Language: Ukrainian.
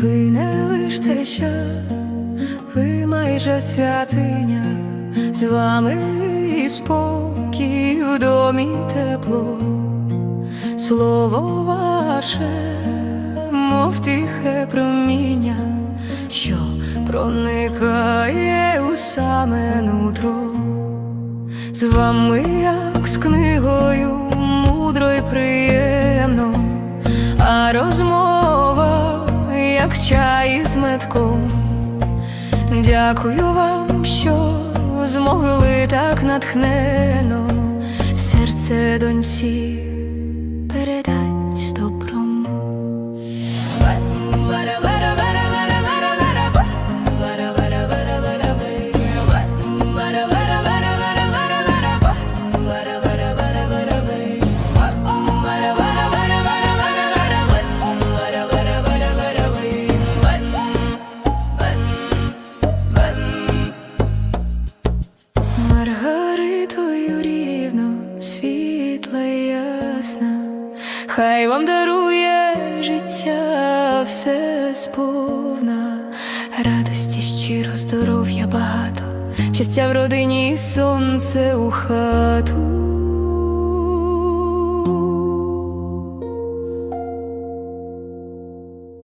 ви не лиш те, що ви майже святиня, з вами і спокій у домі тепло, слово ваше, мов тихе проміння, що проникає у саме нутро. З вами, як з книгою, мудро й приємно, а розмова, як чай з метком. Дякую вам, що змогли так натхнено серце доньці передать ясна, хай вам дарує життя все сповна, радості щиро, здоров'я багато, щастя в родині сонце у хату.